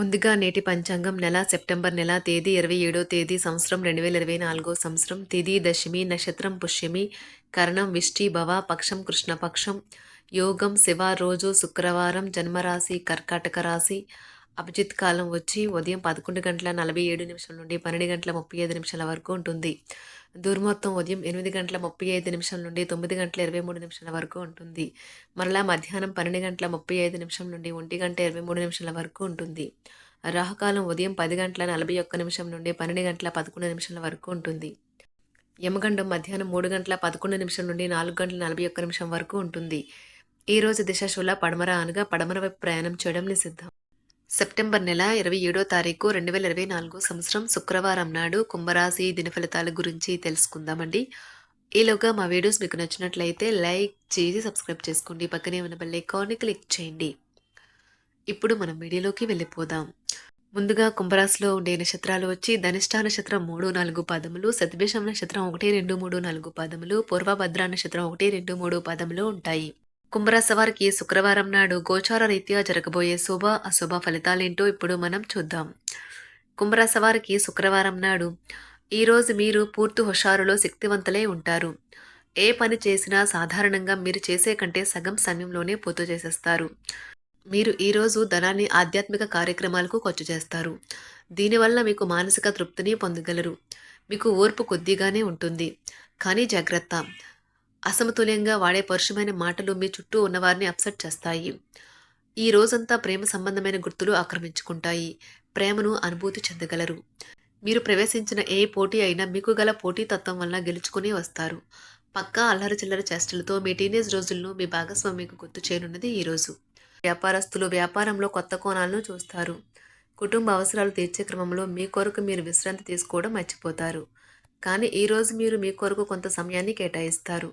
ముందుగా నేటి పంచాంగం నెల సెప్టెంబర్ నెల తేదీ ఇరవై ఏడో తేదీ సంవత్సరం రెండు వేల ఇరవై నాలుగో సంవత్సరం. తిది దశమి నక్షత్రం పుష్యమి కరణం విష్టి భవ పక్షం కృష్ణపక్షం యోగం శివ రోజు శుక్రవారం జన్మరాశి కర్కాటక రాశి అభిజిత్ కాలం వచ్చి ఉదయం పదకొండు గంటల నలభై ఏడు నిమిషం నుండి పన్నెండు గంటల ముప్పై ఐదు నిమిషాల వరకు ఉంటుంది. దుర్మొత్తం ఉదయం ఎనిమిది గంటల ముప్పై ఐదు నిమిషం నుండి తొమ్మిది గంటల ఇరవై మూడు నిమిషాల వరకు ఉంటుంది. మరలా మధ్యాహ్నం పన్నెండు గంటల ముప్పై ఐదు నిమిషం నుండి ఒంటి గంట ఇరవై మూడు నిమిషాల వరకు ఉంటుంది. రాహుకాలం ఉదయం పది గంటల నలభై ఒక్క నిమిషం నుండి పన్నెండు గంటల పదకొండు నిమిషాల వరకు ఉంటుంది. యమగండం మధ్యాహ్నం మూడు గంటల పదకొండు నిమిషం నుండి నాలుగు గంటల నలభై ఒక్క నిమిషం వరకు ఉంటుంది. ఈ రోజు దిశ శూల పడమర అనగా పడమర వైపు ప్రయాణం చేయడం నిషిద్ధం. సెప్టెంబర్ నెల ఇరవై ఏడో తారీఖు రెండు వేల ఇరవై నాలుగు సంవత్సరం శుక్రవారం నాడు కుంభరాశి దిన ఫలితాల గురించి తెలుసుకుందామండి. ఈలోగా మా వీడియోస్ మీకు నచ్చినట్లయితే లైక్ చేసి సబ్స్క్రైబ్ చేసుకోండి. పక్కనే ఉన్న బెల్ ఐకాన్ని క్లిక్ చేయండి. ఇప్పుడు మనం వీడియోలోకి వెళ్ళిపోదాం. ముందుగా కుంభరాశిలో ఉండే నక్షత్రాలు వచ్చి ధనిష్టా నక్షత్రం మూడు నాలుగు పదములు సతభిషం నక్షత్రం ఒకటి రెండు మూడు నాలుగు పదములు పూర్వభద్ర నక్షత్రం ఒకటి రెండు మూడు పదములు ఉంటాయి. కుంభరాశి వారికి శుక్రవారం నాడు గోచార రీత్యా జరగబోయే శుభ అశుభ ఫలితాలేంటో ఇప్పుడు మనం చూద్దాం. కుంభరాశి వారికి శుక్రవారం నాడు ఈరోజు మీరు పూర్తి హుషారులో శక్తివంతులై ఉంటారు. ఏ పని చేసినా సాధారణంగా మీరు చేసే కంటే సగం సమయంలోనే పూర్తి చేసేస్తారు. మీరు ఈరోజు ధనాన్ని ఆధ్యాత్మిక కార్యక్రమాలకు ఖర్చు చేస్తారు. దీనివల్ల మీకు మానసిక తృప్తిని పొందగలరు. మీకు ఓర్పు కొద్దిగానే ఉంటుంది. కానీ జాగ్రత్త. అసమతుల్యంగా వాడే పరుషమైన మాటలు మీ చుట్టూ ఉన్నవారిని అప్సెట్ చేస్తాయి. ఈ రోజంతా ప్రేమ సంబంధమైన గుర్తులు ఆక్రమించుకుంటాయి. ప్రేమను అనుభూతి చెందగలరు. మీరు ప్రవేశించిన ఏ పోటీ అయినా మీకు గల పోటీతత్వం వల్ల గెలుచుకుని వస్తారు. పక్కా అల్లరి చిల్లర చేష్టలతో మీ టీనేజ్ రోజులను మీ భాగస్వామికి గుర్తు చేయనున్నది ఈరోజు వ్యాపారస్తులు వ్యాపారంలో కొత్త కోణాలను చూస్తారు. కుటుంబ అవసరాలు తీర్చే క్రమంలో మీ కొరకు మీరు విశ్రాంతి తీసుకోవడం మర్చిపోతారు. కానీ ఈరోజు మీరు మీ కొరకు కొంత సమయాన్ని కేటాయిస్తారు.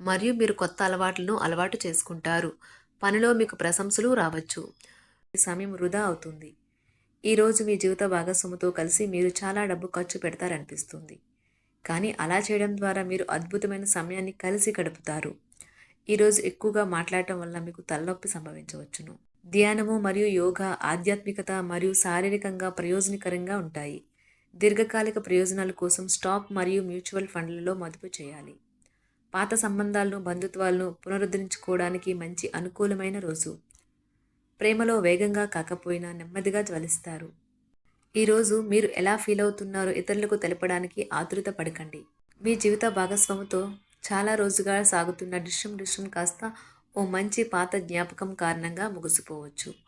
మరియు మీరు కొత్త అలవాట్లను అలవాటు చేసుకుంటారు. పనిలో మీకు ప్రశంసలు రావచ్చు. ఈ సమయం వృధా అవుతుంది. ఈరోజు మీ జీవిత భాగస్వామితో కలిసి మీరు చాలా డబ్బు ఖర్చు పెడతారనిపిస్తుంది. కానీ అలా చేయడం ద్వారా మీరు అద్భుతమైన సమయాన్ని కలిసి గడుపుతారు. ఈరోజు ఎక్కువగా మాట్లాడటం వల్ల మీకు తలనొప్పి సంభవించవచ్చును. ధ్యానము మరియు యోగా ఆధ్యాత్మికత మరియు శారీరకంగా ప్రయోజనకరంగా ఉంటాయి. దీర్ఘకాలిక ప్రయోజనాల కోసం స్టాక్ మరియు మ్యూచువల్ ఫండ్లలో మదుపు చేయాలి. పాత సంబంధాలను బంధుత్వాలను పునరుద్ధరించుకోవడానికి మంచి అనుకూలమైన రోజు. ప్రేమలో వేగంగా కాకపోయినా నెమ్మదిగా జ్వలిస్తారు. ఈరోజు మీరు ఎలా ఫీల్ అవుతున్నారో ఇతరులకు తెలపడానికి ఆతృత పడకండి. మీ జీవిత భాగస్వామితో చాలా రోజుగా సాగుతున్న డిష్యం డిష్యం కాస్త ఓ మంచి పాత జ్ఞాపకం కారణంగా ముగిసిపోవచ్చు.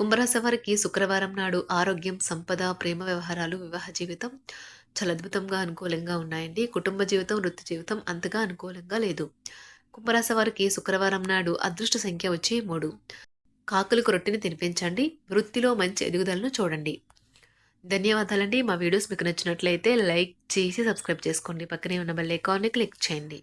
కుంభరాశి వారికి శుక్రవారం నాడు ఆరోగ్యం సంపద ప్రేమ వ్యవహారాలు వివాహ జీవితం చాలా అద్భుతంగా అనుకూలంగా ఉన్నాయండి. కుటుంబ జీవితం వృత్తి జీవితం అంతగా అనుకూలంగా లేదు. కుంభరాశి వారికి శుక్రవారం నాడు అదృష్ట సంఖ్య వచ్చి మూడు. కాకులకు రొట్టెని తినిపించండి. వృత్తిలో మంచి ఎదుగుదలను చూడండి. ధన్యవాదాలండి. మా వీడియోస్ మీకు నచ్చినట్లయితే లైక్ చేసి సబ్స్క్రైబ్ చేసుకోండి. పక్కనే ఉన్న బెల్ ఐకాన్ని క్లిక్ చేయండి.